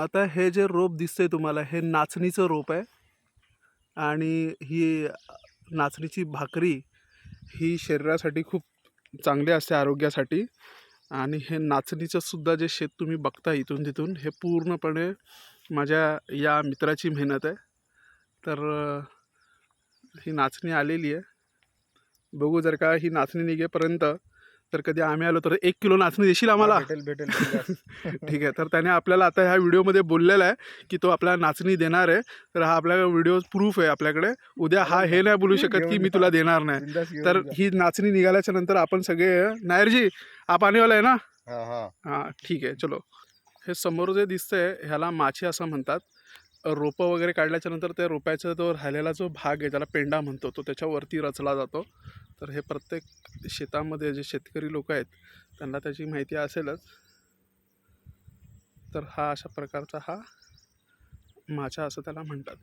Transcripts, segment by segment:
आता हे जे रोप दिसतंय तुम्हाला हे नाचणीचं रोप आहे. आणि ही नाचणीची भाकरी ही शरीरासाठी खूप चांगली असते आरोग्यासाठी. आणि हे नाचणीचं सुद्धा जे शेत तुम्ही बघता इथून तिथून हे पूर्णपणे माझ्या या मित्राची मेहनत आहे. तर ही नाचणी आलेली आहे. बघू जर का ही नाचणी निघेपर्यंत तर कधी आम्ही आलो तर एक किलो नाचणी देशील आम्हाला? भेटेल. ठीक आहे तर त्याने आपल्याला आता ह्या व्हिडिओमध्ये बोललेला आहे की तो आपल्याला नाचणी देणार आहे. तर हा आपल्या व्हिडिओ प्रूफ आहे आपल्याकडे. उद्या हा हे नाही बोलू शकत की मी तुला देणार नाही. तर जा. ही नाचणी निघाल्याच्या नंतर आपण सगळे नायरजी आप आनेवाला आहे ना? हा हा. हां ठीक आहे चलो. हे समोर जे दिसतंय ह्याला माची असं म्हणतात. रोपं वगैरे काढल्याच्या नंतर त्या रोपाचा तो राहिलेला जो भाग आहे त्याला पेंडा म्हणतो तो त्याच्यावरती रचला जातो. तर हे प्रत्येक शेतामध्ये जे शेतकरी लोक आहेत त्यांना त्याची माहिती असेलच. तर हा अशा प्रकारचा हा माछा असं त्याला म्हणतात.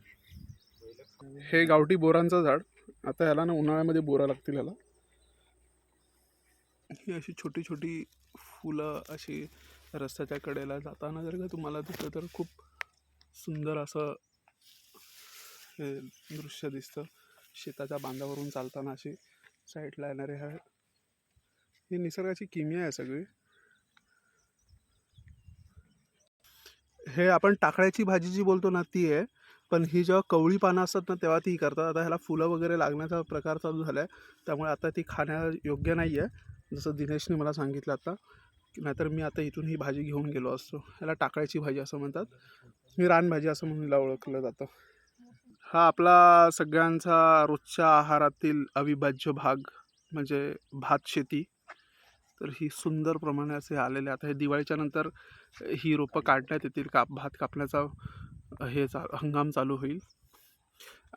हे गावठी बोरांचं झाड. आता याला ना उन्हाळ्यामध्ये बोरा लागतील याला ही अशी छोटी छोटी फुलं अशी रस्त्याच्या कडेला जाताना जर का तुम्हाला दिसलं तर खूप सुंदर असं हे दृश्य दिसतं. शेताच्या बांधावरून चालताना अशी साईडला येणारे हा ही निसर्गाची किमिया आहे सगळी. हे आपण टाकळ्याची भाजी जी बोलतो ना ती आहे. पण ही जेव्हा कवळी पानं असतात ना तेव्हा ती करतात. आता ह्याला फुलं वगैरे लागण्याचा प्रकार चालू झाला आहे त्यामुळे आता ती खाण्यायोग्य नाही आहे जसं दिनेशने मला सांगितलं आता नाहीतर मी आता इथून ही भाजी घेऊन गेलो असतो. ह्याला टाकळ्याची भाजी असं म्हणतात. मी रानभाजी असं म्हणून ओळखलं जातं. हा आपला सगळ्यांचा रोजच्या आहारातील अविभाज्य भाग म्हणजे भात शेती. तर ही सुंदर प्रमाणे असे आलेले आता हे दिवाळीच्या नंतर ही रोपं काढण्यात येतील. काप भात कापण्याचा हे चा हंगाम चालू होईल.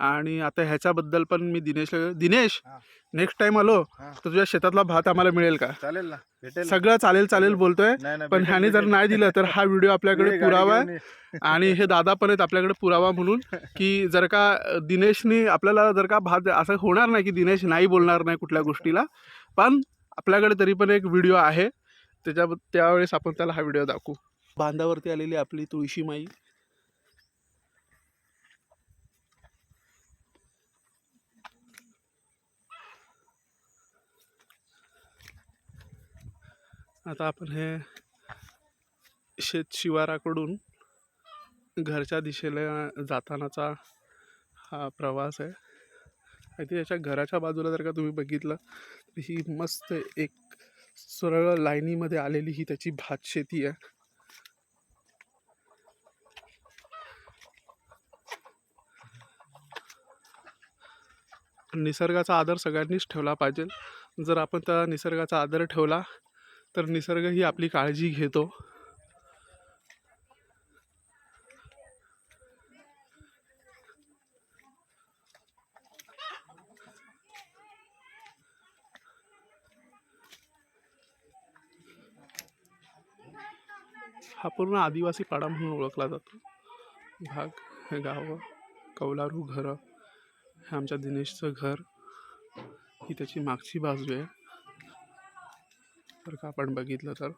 आणि आता ह्याच्याबद्दल पण मी दिनेश हा. नेक्स्ट टाइम आलो हा. तर तुझ्या शेतातला भात आम्हाला मिळेल का चालेल ना भेटेल ना. सगळं चालेल चालेल बोलतोय नाही, नाही, पण भेटेल, ह्याने जर भेटेल. नाही दिलं तर हा व्हिडिओ आपल्याकडे गाडी पुरावा घेऊन आहे ये. आणि हे दादा पण आहेत आपल्याकडे पुरावा म्हणून की जर का दिनेशनी आपल्याला जर का भात असं होणार नाही की दिनेश नाही बोलणार नाही कुठल्या गोष्टीला पण आपल्याकडे तरी पण एक व्हिडिओ आहे त्याच्या त्यावेळेस आपण त्याला हा व्हिडिओ दाखवू बांधावरती आलेली आपली तुळशी माई आता आपण हे शेत शिवाराकडून घरच्या दिशेला जातानाचा हा प्रवास आहे. आणि याच्या घराच्या बाजूला जर का तुम्ही बघितलं तर ही मस्त एक सरळ लाईनीमध्ये आलेली ही त्याची भात शेती आहे. निसर्गाचा आदर सगळ्यांनीच ठेवला पाहिजे. जर आपण त्या निसर्गाचा आदर ठेवला तर निसर्ग ही आपली काळजी घेतो. हा पूर्ण आदिवासी पाडा म्हणून ओळखला जातो. भाग हे गावं कौलारू घरं हे आमच्या दिनेशचं घर. ही त्याची मागची बाजू आहे. तर का आपण बघितलं तर.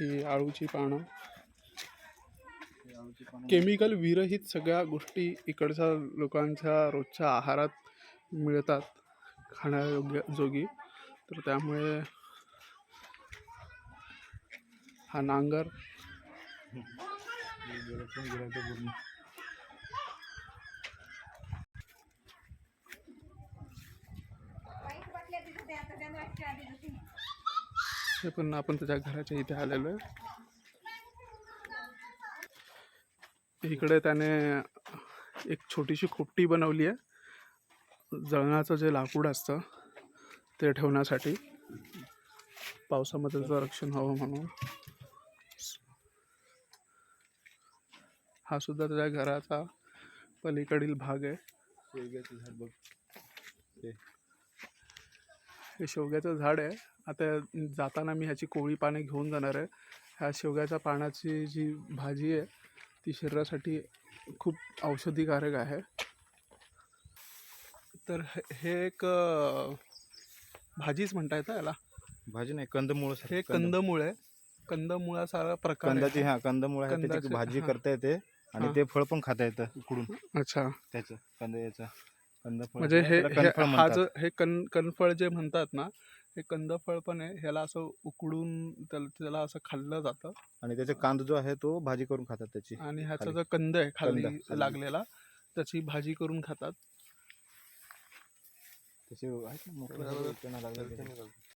ही हे आळूची पानं. केमिकल विरहित सगळ्या गोष्टी इकडच्या लोकांच्या रोजच्या आहारात मिळतात खाण्यायोग्य जोगी. तर त्यामुळे हा नांगर. हे पण आपण त्याच्या घराच्या इथे आलेलो आहे. इकडे त्याने एक छोटीशी खोपटी बनवली आहे. जळणाचं जे लाकूड असतं ते ठेवण्यासाठी पावसामध्ये त्याचं रक्षण हवं म्हणून. हा सुद्धा त्याच्या घराचा पलीकडील भाग आहे शेवग्याचं झाड बघ ते हे शेवग्याचं झाड आहे. आता जाताना मी ह्याची कोवळी पाने घेऊन जाणार आहे. ह्या शेवग्याच्या पानाची जी भाजी आहे ती शरीरासाठी खूप औषधीकारक आहे. तर हे एक भाजीच म्हणता येतं याला? भाजी नाही कंदमुळ हे कंदमुळ आहे. कंदमुळासारा प्रकार. कंदाची हा कंदमुळ आहे त्याची भाजी. करता येते आणि. ते फळ पण खाता येतं उकडून. अच्छा. त्याचं कंद याचं. म्हणजे हे हे-. जो हे कन कणफळ जे म्हणतात ना हे कंदफळ पण आहे ह्याला असं उकडून त्याला त्याला असं खाल्लं जातं आणि त्याचा कांद जो आहे तो भाजी करून खातात त्याची आणि ह्याचा. जो कंद आहे खाली. लागलेला त्याची भाजी करून खातात त्याचे